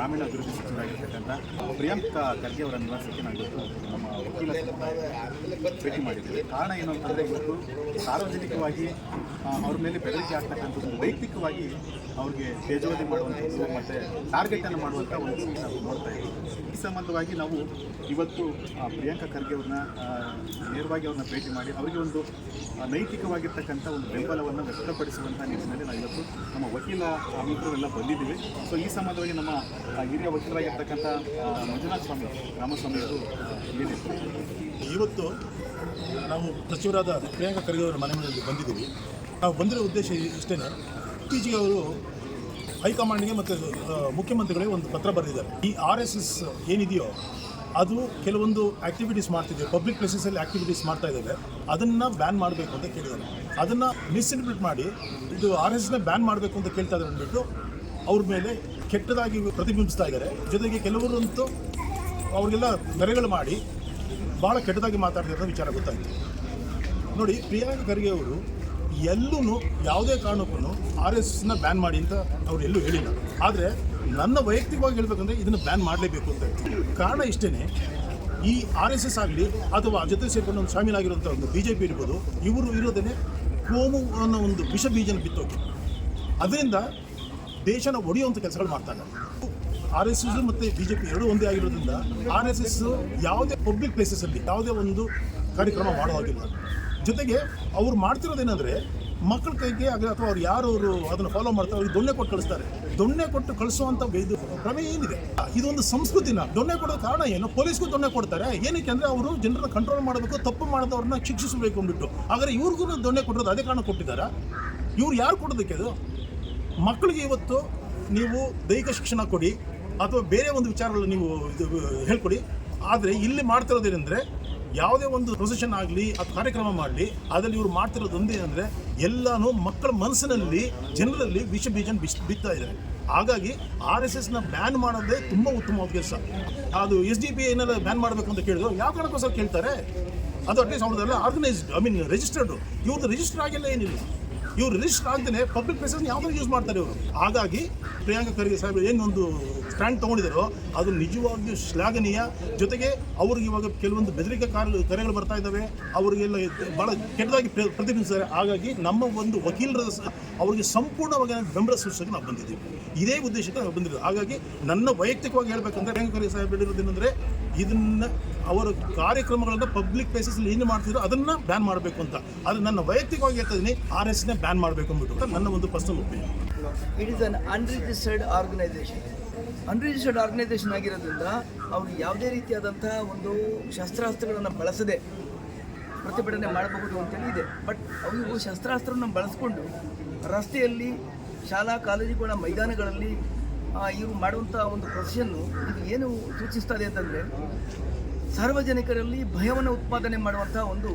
ಗ್ರಾಮೀಣ ಅಭಿವೃದ್ಧಿ ಸಚಿವರಾಗಿರ್ತಕ್ಕಂಥ ಪ್ರಿಯಾಂಕಾ ಖರ್ಗೆ ಅವರ ನಿವಾಸಕ್ಕೆ ನಾವು ಇವತ್ತು ನಮ್ಮ ವಕೀಲ ಭೇಟಿ ಮಾಡಿದ್ದೇವೆ ಕಾರಣ ಏನು ಅಂತಂದರೆ ಇವತ್ತು ಸಾರ್ವಜನಿಕವಾಗಿ ಅವ್ರ ಮೇಲೆ ಬೆದರಿಕೆ ಆಗ್ತಕ್ಕಂಥದ್ದು ವೈಯಕ್ತಿಕವಾಗಿ ಅವ್ರಿಗೆ ತೇಜೋವಧಿ ಮಾಡುವಂಥದ್ದು ಮತ್ತು ಟಾರ್ಗೆಟನ್ನು ಮಾಡುವಂಥ ಒಂದು ನಾವು ನೋಡ್ತಾ ಇದ್ದೀವಿ. ಈ ಸಂಬಂಧವಾಗಿ ನಾವು ಇವತ್ತು ಪ್ರಿಯಾಂಕಾ ಖರ್ಗೆ ಅವ್ರನ್ನ ನೇರವಾಗಿ ಅವ್ರನ್ನ ಭೇಟಿ ಮಾಡಿ ಅವರಿಗೆ ಒಂದು ನೈತಿಕವಾಗಿರ್ತಕ್ಕಂಥ ಒಂದು ಬೆಂಬಲವನ್ನು ವ್ಯಕ್ತಪಡಿಸುವಂಥ ನಿಟ್ಟಿನಲ್ಲಿ ನಾವು ಇವತ್ತು ನಮ್ಮ ವಕೀಲ ಮಿತ್ರರೆಲ್ಲ ಬಂದಿದ್ದೀವಿ. ಸೊ ಈ ಸಂಬಂಧವಾಗಿ ನಮ್ಮ ಹಿರಿಯ ವಕೀಲರಾಗಿರ್ತಕ್ಕಂಥ ಮಂಜುನಾಥ ಸ್ವಾಮಿ ರಾಮಸ್ವಾಮಿಯವರು ಇವತ್ತು ನಾವು ಸಚಿವರಾದ ಪ್ರಿಯಾಂಕಾ ಖರ್ಗೆ ಅವರ ಮನೆ ಮನೆಯಲ್ಲಿ ಬಂದಿದ್ದೀವಿ. ನಾವು ಬಂದಿರೋ ಉದ್ದೇಶ ಇಷ್ಟೇ ಇತ್ತೀಚೆಗೆ ಅವರು ಹೈಕಮಾಂಡ್ಗೆ ಮತ್ತು ಮುಖ್ಯಮಂತ್ರಿಗಳಿಗೆ ಒಂದು ಪತ್ರ ಬರೆದಿದ್ದಾರೆ. ಈ ಆರ್ ಎಸ್ ಎಸ್ ಏನಿದೆಯೋ, ಅದು ಕೆಲವೊಂದು ಆ್ಯಕ್ಟಿವಿಟೀಸ್ ಮಾಡ್ತಿದೆ. ಪಬ್ಲಿಕ್ ಪ್ಲೇಸಸಲ್ಲಿ ಆ್ಯಕ್ಟಿವಿಟೀಸ್ ಮಾಡ್ತಾ ಇದ್ದಾವೆ ಅದನ್ನು ಬ್ಯಾನ್ ಮಾಡಬೇಕು ಅಂತ ಕೇಳಿದ್ದಾರೆ. ಅದನ್ನು ಮಿಸ್ಇಂಟರ್ಪ್ರಿಟ್ ಮಾಡಿ, ಇದು ಆರ್ ಎಸ್ ಎಸ್ನ ಬ್ಯಾನ್ ಮಾಡಬೇಕು ಅಂತ ಕೇಳ್ತಾ ಇದ್ದಾರೆ ಅಂದ್ಬಿಟ್ಟು ಅವ್ರ ಮೇಲೆ ಕೆಟ್ಟದಾಗಿ ಪ್ರತಿಬಿಂಬಿಸ್ತಾ ಇದ್ದಾರೆ. ಜೊತೆಗೆ ಕೆಲವರಂತೂ ಅವರಿಗೆಲ್ಲ ನೆರೆಗಳು ಮಾಡಿ ಭಾಳ ಕೆಟ್ಟದಾಗಿ ಮಾತಾಡ್ತಿರೋ ವಿಚಾರ ಗೊತ್ತಾಯಿತು. ನೋಡಿ, ಪ್ರಿಯಾಂಕ ಖರ್ಗೆ ಅವರು ಎಲ್ಲೂ ಯಾವುದೇ ಕಾರಣಕ್ಕೂ ಆರ್ ಎಸ್ ಎಸ್ನ ಬ್ಯಾನ್ ಮಾಡಿ ಅಂತ ಅವ್ರು ಎಲ್ಲೂ ಹೇಳಿಲ್ಲ. ಆದರೆ ನನ್ನ ವೈಯಕ್ತಿಕವಾಗಿ ಹೇಳ್ಬೇಕಂದ್ರೆ ಇದನ್ನು ಬ್ಯಾನ್ ಮಾಡಲೇಬೇಕು ಅಂತ ಕಾರಣ ಇಷ್ಟೇ ಈ ಆರ್ ಎಸ್ ಎಸ್ ಆಗಲಿ ಅಥವಾ ಜೊತೆ ಸೇರಿಕೊಂಡು ಒಂದು ಶಾಮೀಲಾಗಿರುವಂಥ ಒಂದು ಬಿ ಜೆ ಪಿ ಇರ್ಬೋದು, ಇವರು ಇರೋದೇ ಕೋಮು ಅನ್ನೋ ಒಂದು ವಿಷ ಬೀಜನ ಬಿತ್ತೋಕೆ. ಅದರಿಂದ ದೇಶನ ಒಡೆಯುವಂಥ ಕೆಲಸಗಳು ಮಾಡ್ತಾರೆ ಆರ್ ಎಸ್ ಎಸ್ ಮತ್ತು ಬಿ ಜೆ ಪಿ ಎರಡೂ ಒಂದೇ ಆಗಿರೋದ್ರಿಂದ ಆರ್ ಎಸ್ ಎಸ್ ಯಾವುದೇ ಪಬ್ಲಿಕ್ ಪ್ಲೇಸಸಲ್ಲಿ ಯಾವುದೇ ಒಂದು ಕಾರ್ಯಕ್ರಮ ಮಾಡೋದಾಗಿಲ್ಲ ಜೊತೆಗೆ ಅವ್ರು ಮಾಡ್ತಿರೋದೇನೆಂದರೆ ಮಕ್ಕಳ ಕೈಗೆ ಅಥವಾ ಅವ್ರು ಯಾರು ಅವರು ಅದನ್ನು ಫಾಲೋ ಮಾಡ್ತಾರೆ, ಅವ್ರಿಗೆ ದೊಣ್ಣೆ ಕೊಟ್ಟು ಕಳಿಸ್ತಾರೆ. ದೊಣ್ಣೆ ಕೊಟ್ಟು ಕಳಿಸುವಂಥ ಇದು ಕ್ರಮ ಏನಿದೆ? ಇದೊಂದು ಸಂಸ್ಕೃತಿನ ದೊಣ್ಣೆ ಕೊಡೋ ಕಾರಣ ಏನು? ಪೊಲೀಸ್ಗೂ ದೊಣ್ಣೆ ಕೊಡ್ತಾರೆ. ಏನಕ್ಕೆ ಅಂದರೆ ಅವರು ಜನರನ್ನ ಕಂಟ್ರೋಲ್ ಮಾಡಬೇಕು, ತಪ್ಪು ಮಾಡಿದವ್ರನ್ನ ಶಿಕ್ಷಿಸಬೇಕು ಅಂದ್ಬಿಟ್ಟು. ಆದರೆ ಇವ್ರಿಗೂ ದೊಣ್ಣೆ ಕೊಟ್ಟಿರೋದು ಅದೇ ಕಾರಣ ಕೊಟ್ಟಿದ್ದಾರೆ? ಇವ್ರು ಯಾರು ಕೊಡೋದಕ್ಕೆ ಅದು? ಮಕ್ಕಳಿಗೆ ಇವತ್ತು ನೀವು ದೈಹಿಕ ಶಿಕ್ಷಣ ಕೊಡಿ ಅಥವಾ ಬೇರೆ ಒಂದು ವಿಚಾರಗಳು ನೀವು ಇದು ಹೇಳ್ಕೊಡಿ. ಆದರೆ ಇಲ್ಲಿ ಮಾಡ್ತಿರೋದೇನೆಂದರೆ ಯಾವುದೇ ಒಂದು ಪ್ರೊಸೆಷನ್ ಆಗಲಿ ಅಥವಾ ಕಾರ್ಯಕ್ರಮ ಮಾಡಲಿ, ಅದರಲ್ಲಿ ಇವರು ಮಾಡ್ತಿರೋದು ಒಂದೇ ಅಂದರೆ ಎಲ್ಲನೂ ಮಕ್ಕಳ ಮನಸ್ಸಿನಲ್ಲಿ ಜನರಲ್ಲಿ ವಿಷ ಬೀಜ ಬಿಸ್, ಬಿತ್ತಾ ಇದ್ದಾರೆ ಹಾಗಾಗಿ ಆರ್ ಎಸ್ ಎಸ್ನ ಬ್ಯಾನ್ ಮಾಡೋದೇ ತುಂಬ ಉತ್ತಮವಾದ ಕೆಲಸ. ಅದು ಎಸ್ ಡಿ ಪಿ ಏನೆಲ್ಲ ಬ್ಯಾನ್ ಮಾಡಬೇಕು ಅಂತ ಕೇಳಿದ್ರು, ಯಾವ ಕಾರಣಕ್ಕೋಸ್ಕರ ಕೇಳ್ತಾರೆ? ಅದು ಅಟ್ಲೀಸ್ಟ್ ಅವ್ರದ್ದೆಲ್ಲ ಆರ್ಗನೈಸ್ಡ್ ಐ ಮೀನ್ ರಿಜಿಸ್ಟರ್ಡ್ ಇವ್ರದ್ದು ರಿಜಿಸ್ಟರ್ ಆಗಿಲ್ಲ ಏನಿಲ್ಲ. ಇವ್ರು ರಿಜಿಸ್ಟರ್ ಆಗ್ದೇ ಪಬ್ಲಿಕ್ ಪ್ಲೇಸಸ್ ಯಾವ್ದಾದ್ರು ಯೂಸ್ ಮಾಡ್ತಾರೆ ಇವರು. ಹಾಗಾಗಿ ಪ್ರಿಯಾಂಕಾ ಖರ್ಗೆ ಸಾಹೇಬ್ ಏನೊಂದು ಸ್ಟ್ಯಾಂಡ್ ತೊಗೊಂಡಿದ್ದಾರೋ, ಅದು ನಿಜವಾಗಿಯೂ ಶ್ಲಾಘನೀಯ. ಜೊತೆಗೆ ಅವ್ರಿಗೆ ಇವಾಗ ಕೆಲವೊಂದು ಬೆದರಿಕೆ ಕರೆಗಳು ಬರ್ತಾ ಇದ್ದಾವೆ. ಅವರಿಗೆಲ್ಲ ಭಾಳ ಕೆಟ್ಟದಾಗಿ ಪ್ರ- ಪ್ರತಿಬಿಂಬಿಸ್ತಾರೆ. ಹಾಗಾಗಿ ನಮ್ಮ ಒಂದು ವಕೀಲರ ಅವರಿಗೆ ಸಂಪೂರ್ಣವಾಗಿ ಬೆಂಬಲ ಸೂಚಿಸೋಕೆ ನಾವು ಬಂದಿದ್ದೀವಿ. ಇದೇ ಉದ್ದೇಶಕ್ಕೆ ನಾವು ಬಂದಿದ್ದೀವಿ ಹಾಗಾಗಿ ನನ್ನ ವೈಯಕ್ತಿಕವಾಗಿ ಹೇಳಬೇಕಂದ್ರೆ ಪ್ರಿಯಾಂಕಾ ಖರ್ಗೆ ಸಾಹೇಬ್ ಹೇಳಿರೋದೇನೆಂದರೆ ಇದನ್ನು ಅವರ ಕಾರ್ಯಕ್ರಮಗಳನ್ನು ಪಬ್ಲಿಕ್ ಪ್ಲೇಸಸ್ಲಿ ಏನು ಮಾಡ್ತಿದ್ರು ಅದನ್ನು ಬ್ಯಾನ್ ಮಾಡಬೇಕು ಅಂತ. ಆದರೆ ನನ್ನ ವೈಯಕ್ತಿಕವಾಗಿ ಹೇಳ್ತಾ ಇದ್ದೀನಿ ಆರ್ ಎಸ್ನೇ ಬ್ಯಾನ್ ಮಾಡಬೇಕು ಅಂದ್ಬಿಟ್ಟು ನನ್ನ ಒಂದು personal opinion it is un unregistered organisation unregistered organisation ಆಗಿರೋದ್ರಿಂದ ಅವರು ಯಾವುದೇ ರೀತಿಯಾದಂಥ ಒಂದು ಶಸ್ತ್ರಾಸ್ತ್ರಗಳನ್ನು ಬಳಸದೆ ಪ್ರತಿಭಟನೆ ಮಾಡಬಹುದು ಅಂತೇಳಿ ಇದೆ ಬಟ್ ಅವರು ಶಸ್ತ್ರಾಸ್ತ್ರವನ್ನು ಬಳಸ್ಕೊಂಡು ರಸ್ತೆಯಲ್ಲಿ ಶಾಲಾ, ಕಾಲೇಜುಗಳ ಮೈದಾನಗಳಲ್ಲಿ ಇವರು ಮಾಡುವಂಥ ಒಂದು ಪ್ರೊಸೆಷನ್ನು ಇದು ಏನು ಸೂಚಿಸ್ತದೆ ಅಂತಂದರೆ ಸಾರ್ವಜನಿಕರಲ್ಲಿ ಭಯವನ್ನು ಉತ್ಪಾದನೆ ಮಾಡುವಂಥ ಒಂದು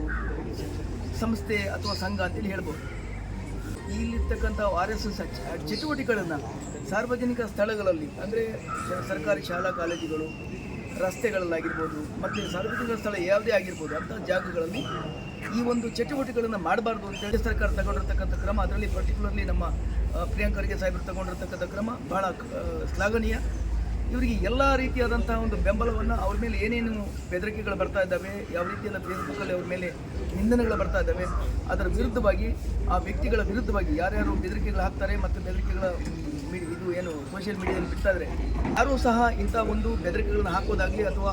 ಸಂಸ್ಥೆ ಅಥವಾ ಸಂಘ ಅಂತೇಳಿ ಹೇಳ್ಬೋದು. ಇಲ್ಲಿರ್ತಕ್ಕಂಥ ಆರ್ ಎಸ್ ಎಸ್ ಚಟುವಟಿಕೆಗಳನ್ನು ಸಾರ್ವಜನಿಕ ಸ್ಥಳಗಳಲ್ಲಿ, ಅಂದರೆ ಸರ್ಕಾರಿ ಶಾಲಾ ಕಾಲೇಜುಗಳು, ರಸ್ತೆಗಳಲ್ಲಾಗಿರ್ಬೋದು, ಮತ್ತು ಸಾರ್ವಜನಿಕ ಸ್ಥಳ ಯಾವುದೇ ಆಗಿರ್ಬೋದು, ಅಂಥ ಜಾಗಗಳಲ್ಲಿ ಈ ಒಂದು ಚಟುವಟಿಕೆಗಳನ್ನು ಮಾಡಬಾರ್ದು ಅಂತೇಳಿ ಸರ್ಕಾರ ತಗೊಂಡಿರ್ತಕ್ಕಂಥ ಕ್ರಮ. ಅದರಲ್ಲಿ ಪರ್ಟಿಕ್ಯುಲರ್ಲಿ ನಮ್ಮ ಪ್ರಿಯಾಂಕರಿಗೆ ಸಾಹೇಬರು ತಗೊಂಡಿರ್ತಕ್ಕಂಥ ಕ್ರಮ ಭಾಳ ಶ್ಲಾಘನೀಯ. ಇವರಿಗೆ ಎಲ್ಲ ರೀತಿಯಾದಂತಹ ಒಂದು ಬೆಂಬಲವನ್ನು ಅವ್ರ ಮೇಲೆ ಏನೇನು ಬೆದರಿಕೆಗಳು ಬರ್ತಾ ಇದ್ದಾವೆ, ಯಾವ ರೀತಿಯೆಲ್ಲ ಫೇಸ್ಬುಕ್ಕಲ್ಲಿ ಅವ್ರ ಮೇಲೆ ನಿಂದನೆಗಳು ಬರ್ತಾ ಇದ್ದಾವೆ, ಅದರ ವಿರುದ್ಧವಾಗಿ, ಆ ವ್ಯಕ್ತಿಗಳ ವಿರುದ್ಧವಾಗಿ ಯಾರ್ಯಾರು ಬೆದರಿಕೆಗಳು ಹಾಕ್ತಾರೆ ಮತ್ತು ಬೆದರಿಕೆಗಳ ಇದು ಏನು ಸೋಷಿಯಲ್ ಮೀಡಿಯಾದಲ್ಲಿ ಬಿಡ್ತಾ ಇದ್ದಾರೆ ಯಾರೂ ಸಹ ಇಂಥ ಒಂದು ಬೆದರಿಕೆಗಳನ್ನು ಹಾಕೋದಾಗಲಿ ಅಥವಾ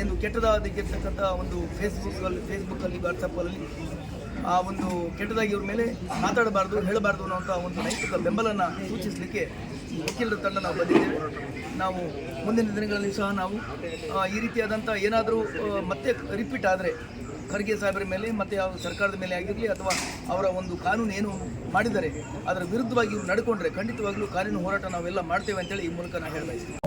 ಏನು ಏನು ಕೆಟ್ಟದಾಗಿರ್ತಕ್ಕಂಥ ಒಂದು ಫೇಸ್ಬುಕ್ಕಲ್ಲಿ ಫೇಸ್ಬುಕ್ಕಲ್ಲಿ ವಾಟ್ಸಪ್ಪಲ್ಲಿ ಆ ಒಂದು ಕೆಟ್ಟದಾಗಿ ಇವ್ರ ಮೇಲೆ ಮಾತಾಡಬಾರ್ದು, ಹೇಳಬಾರ್ದು ಅನ್ನೋಂಥ ಒಂದು ನೈತಿಕ ಬೆಂಬಲನ ಸೂಚಿಸಲಿಕ್ಕೆ ವಕೀಲರ ತಂಡ ನಾವು ಬಂದಿದ್ದೇವೆ. ನಾವು ಮುಂದಿನ ದಿನಗಳಲ್ಲಿ ಸಹ ನಾವು ಈ ರೀತಿಯಾದಂಥ ಏನಾದರೂ ಮತ್ತೆ ರಿಪೀಟ್ ಆದರೆ ಖರ್ಗೆ ಸಾಹೇಬರ ಮೇಲೆ ಮತ್ತು ಯಾವ ಸರ್ಕಾರದ ಮೇಲೆ ಆಗಿರಲಿ ಅಥವಾ ಅವರ ಒಂದು ಕಾನೂನು ಏನು ಮಾಡಿದರೆ ಅದರ ವಿರುದ್ಧವಾಗಿ ಇವ್ರು ನಡ್ಕೊಂಡ್ರೆ ಖಂಡಿತವಾಗ್ಲೂ ಕಾನೂನು ಹೋರಾಟ ನಾವೆಲ್ಲ ಮಾಡ್ತೇವೆ ಅಂತೇಳಿ ಈ ಮೂಲಕ ನಾನು ಹೇಳಬಯಸ್ತೀನಿ.